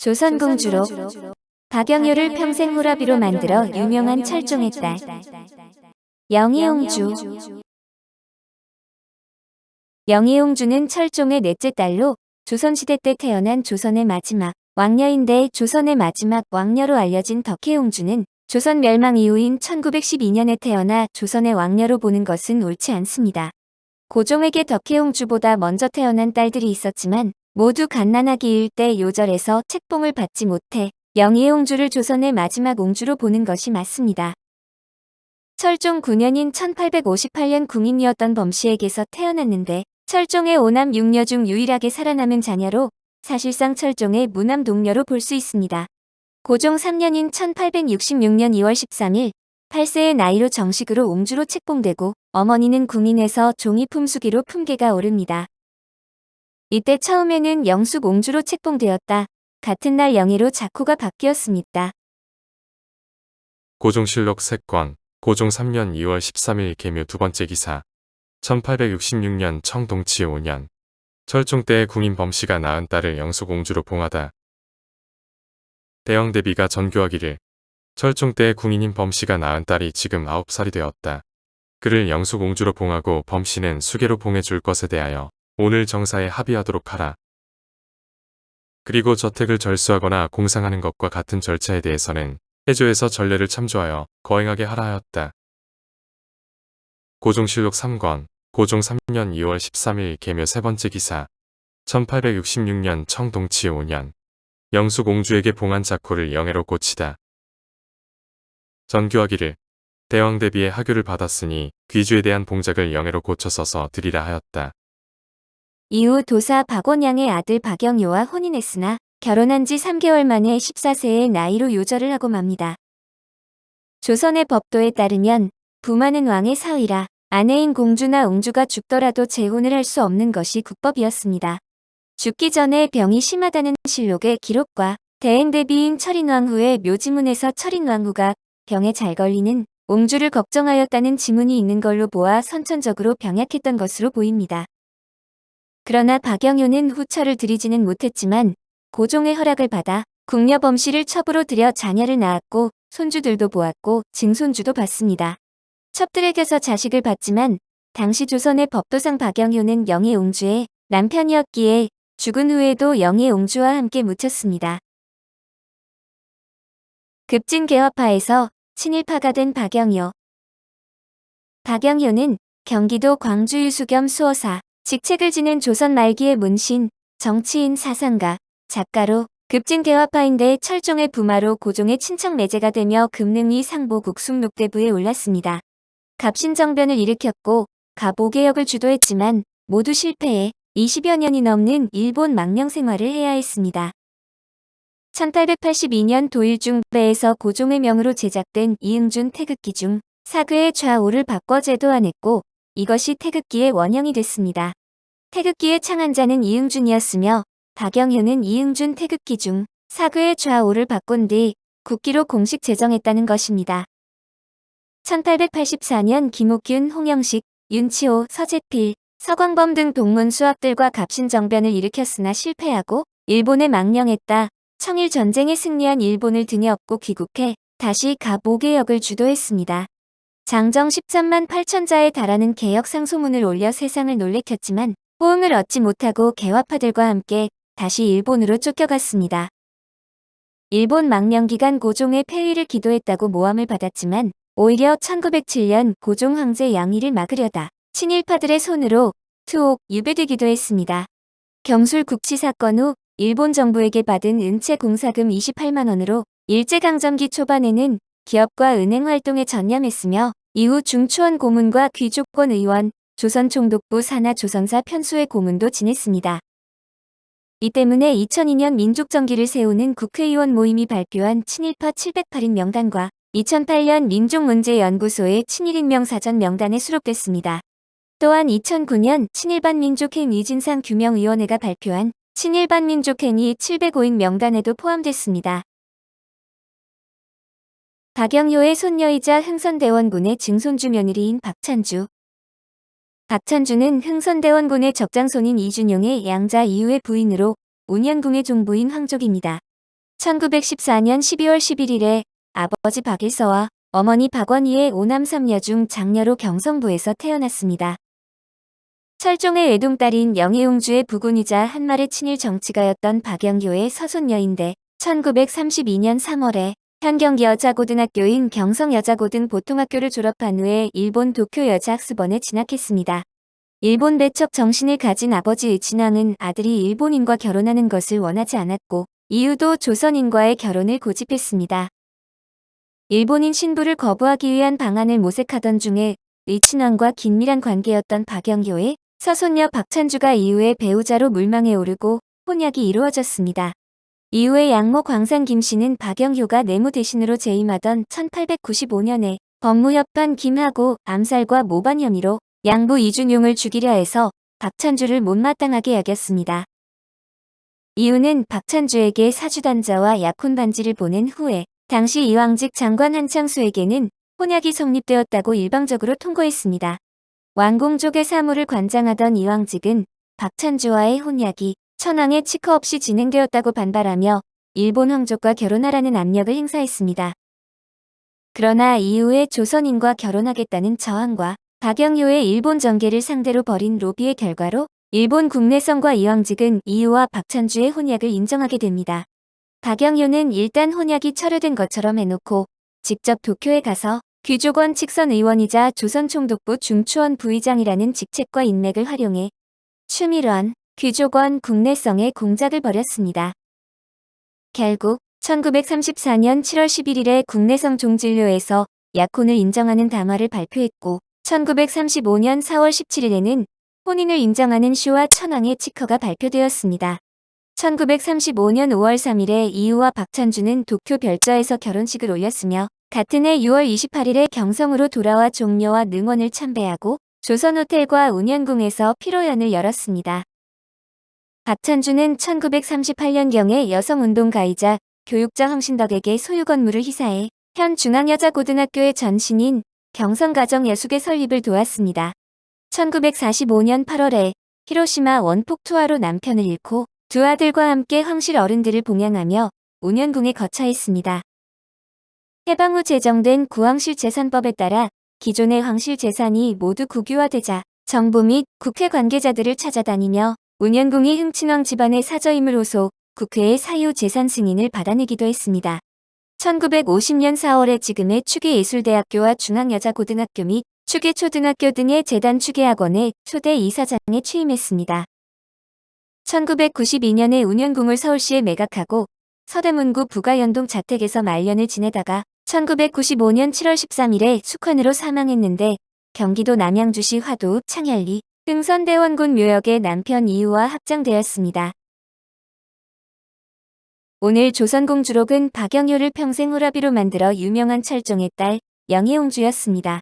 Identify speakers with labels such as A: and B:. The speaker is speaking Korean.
A: 조선공주로 박영효를 평생 호라비로 만들어 유명한 철종의 딸 영희옹주. 영희옹주는 철종의 넷째 딸로 조선시대 때 태어난 조선의 마지막 왕녀인데 조선의 마지막 왕녀로 알려진 덕혜옹주는 조선 멸망 이후인 1912년에 태어나 조선의 왕녀로 보는 것은 옳지 않습니다. 고종에게 덕혜옹주보다 먼저 태어난 딸들이 있었지만 모두 갓난아기 일 때 요절에서 책봉을 받지 못해 영희옹주를 조선의 마지막 옹주로 보는 것이 맞습니다. 철종 9년인 1858년 궁인이었던 범씨에게서 태어났는데 철종의 오남 6녀 중 유일하게 살아남은 자녀로 사실상 철종의 무남 동녀로 볼 수 있습니다. 고종 3년인 1866년 2월 13일 8세의 나이로 정식으로 옹주로 책봉되고 어머니는 궁인에서 종이 품수기로 품계가 오릅니다. 이때 처음에는 영숙 옹주로 책봉되었다. 같은 날 영희로 자코가 바뀌었습니다.
B: 고종실록 색광, 고종 3년 2월 13일 개묘 두 번째 기사, 1866년 청동치 5년, 철종 때의 궁인 범씨가 낳은 딸을 영수공주로 봉하다. 대영 대비가 전교하기를, 철종 때의 궁인인 범씨가 낳은 딸이 지금 9살이 되었다. 그를 영수공주로 봉하고 범씨는 수계로 봉해줄 것에 대하여 오늘 정사에 합의하도록 하라. 그리고 저택을 절수하거나 공상하는 것과 같은 절차에 대해서는 해조에서 전례를 참조하여 거행하게 하라 하였다. 고종실록 3권, 고종 3년 2월 13일 개묘 세 번째 기사, 1866년 청동치 5년, 영수공주에게 봉한 자코를 영예로 고치다. 전교하기를 대왕 대비의 하교를 받았으니 귀주에 대한 봉작을 영예로 고쳐 써서 드리라 하였다.
A: 이후 도사 박원양의 아들 박영효와 혼인했으나 결혼한 지 3개월 만에 14세의 나이로 요절을 하고 맙니다. 조선의 법도에 따르면 부마는 왕의 사위라 아내인 공주나 옹주가 죽더라도 재혼을 할 수 없는 것이 국법이었습니다. 죽기 전에 병이 심하다는 실록의 기록과 대행 대비인 철인왕 후의 묘지문에서 철인왕 후가 병에 잘 걸리는 옹주를 걱정하였다는 지문이 있는 걸로 보아 선천적으로 병약했던 것으로 보입니다. 그러나 박영효는 후처를 들이지는 못했지만 고종의 허락을 받아 궁녀 범씨를 첩으로 들여 자녀를 낳았고 손주들도 보았고 증손주도 봤습니다. 첩들에게서 자식을 봤지만 당시 조선의 법도상 박영효는 영의 옹주의 남편이었기에 죽은 후에도 영의 옹주와 함께 묻혔습니다. 급진 개화파에서 친일파가 된 박영효 박영효는 경기도 광주 유수 겸 수어사, 직책을 지낸 조선 말기의 문신, 정치인 사상가, 작가로 급진 개화파인데 철종의 부마로 고종의 친척 매제가 되며 금능리 상보 국숙록대부에 올랐습니다. 갑신정변을 일으켰고 가보개혁을 주도했지만 모두 실패해 20여 년이 넘는 일본 망명 생활을 해야 했습니다. 1882년 도일중배에서 고종의 명으로 제작된 이응준 태극기 중 사괴의 좌우를 바꿔 제도화했고 이것이 태극기의 원형이 됐습니다. 태극기의 창안자는 이응준이었으며 박영효는 이응준 태극기 중 사괴의 좌우를 바꾼 뒤 국기로 공식 제정했다는 것입니다. 1884년 김옥균, 홍영식, 윤치호, 서재필, 서광범 등 동문 수학들과 갑신정변을 일으켰으나 실패하고 일본에 망령했다. 청일 전쟁에 승리한 일본을 등에 업고 귀국해 다시 가보개혁을 주도했습니다. 장정 13만 8천자에 달하는 개혁 상소문을 올려 세상을 놀래켰지만 호응을 얻지 못하고 개화파들과 함께 다시 일본으로 쫓겨갔습니다. 일본 망령 기간 고종의 폐위를 기도했다고 모함을 받았지만 오히려 1907년 고종 황제 양의를 막으려다 친일파들의 손으로 투옥, 유배되기도 했습니다. 경술 국치 사건 후 일본 정부에게 받은 은채 공사금 28만 원으로 일제강점기 초반에는 기업과 은행 활동에 전념했으며 이후 중추원 고문과 귀족권 의원, 조선총독부 산하 조선사 편수의 고문도 지냈습니다. 이 때문에 2002년 민족정기를 세우는 국회의원 모임이 발표한 친일파 708인 명단과 2008년 민족문제연구소의 친일인명 사전 명단에 수록됐습니다. 또한 2009년 친일반민족행 이진상 규명위원회가 발표한 친일반민족행위 705인 명단에도 포함됐습니다. 박영효의 손녀이자 흥선대원군의 증손주 며느리인 박찬주 박찬주는 흥선대원군의 적장손인 이준용의 양자 이후의 부인으로 운현궁의 종부인 황족입니다. 1914년 12월 11일에 아버지 박일서와 어머니 박원희의 오남 삼녀 중 장녀로 경성부에서 태어났습니다. 철종의 외동딸인 영희옹주의 부군이자 한말의 친일 정치가였던 박영효의 서손녀인데 1932년 3월에 현경기 여자고등학교인 경성여자고등 보통학교를 졸업한 후에 일본 도쿄 여자학습원에 진학했습니다. 일본 배척 정신을 가진 아버지의 진왕은 아들이 일본인과 결혼하는 것을 원하지 않았고 이유도 조선인과의 결혼을 고집했습니다. 일본인 신부를 거부하기 위한 방안을 모색하던 중에 의친왕과 긴밀한 관계였던 박영효의 서손녀 박찬주가 이후에 배우자로 물망에 오르고 혼약이 이루어졌습니다. 이후에 양모 광산 김씨는 박영효가 내무 대신으로 재임하던 1895년에 법무협반 김하고 암살과 모반 혐의로 양부 이준용을 죽이려 해서 박찬주를 못마땅하게 여겼습니다. 이유는 박찬주에게 사주단자와 약혼 반지를 보낸 후에 당시 이왕직 장관 한창수에게는 혼약이 성립되었다고 일방적으로 통보했습니다. 왕공족의 사무를 관장하던 이왕직은 박찬주와의 혼약이 천황의 치커 없이 진행되었다고 반발하며 일본 황족과 결혼하라는 압력을 행사했습니다. 그러나 이후에 조선인과 결혼하겠다는 저항과 박영효의 일본 정계를 상대로 벌인 로비의 결과로 일본 국내성과 이왕직은 이유와 박찬주의 혼약을 인정하게 됩니다. 박영효는 일단 혼약이 철회된 것처럼 해놓고 직접 도쿄에 가서 귀족원 직선 의원이자 조선총독부 중추원 부의장이라는 직책과 인맥을 활용해 추밀원, 귀족원 국내성의 공작을 벌였습니다. 결국 1934년 7월 11일에 국내성 종진료에서 약혼을 인정하는 담화를 발표했고 1935년 4월 17일에는 혼인을 인정하는 쇼와 천황의 치커가 발표되었습니다. 1935년 5월 3일에 이우와 박찬주는 도쿄 별저에서 결혼식을 올렸으며 같은 해 6월 28일에 경성으로 돌아와 종묘와 능원을 참배하고 조선호텔과 운현궁에서 피로연을 열었습니다. 박찬주는 1938년경에 여성운동가이자 교육자 황신덕에게 소유 건물을 희사해 현 중앙여자고등학교의 전신인 경성가정예숙의 설립을 도왔습니다. 1945년 8월에 히로시마 원폭 투하로 남편을 잃고 두 아들과 함께 황실 어른들을 봉양하며 운현궁에 거처했습니다. 해방 후 제정된 구황실 재산법에 따라 기존의 황실 재산이 모두 국유화되자 정부 및 국회 관계자들을 찾아다니며 운현궁이 흥친왕 집안의 사저임으로소 국회의 사유 재산 승인을 받아내기도 했습니다. 1950년 4월에 지금의 추계예술대학교와 중앙여자고등학교 및 추계초등학교 등의 재단 추계학원의 초대 이사장에 취임했습니다. 1992년에 운현궁을 서울시에 매각하고 서대문구 부가연동 자택에서 말년을 지내다가 1995년 7월 13일에 숙환으로 사망했는데 경기도 남양주시 화도 창현리 흥선대원군 묘역의 남편 이유와 합장되었습니다. 오늘 조선공주록은 박영효를 평생 호라비로 만들어 유명한 철종의 딸 영희옹주였습니다.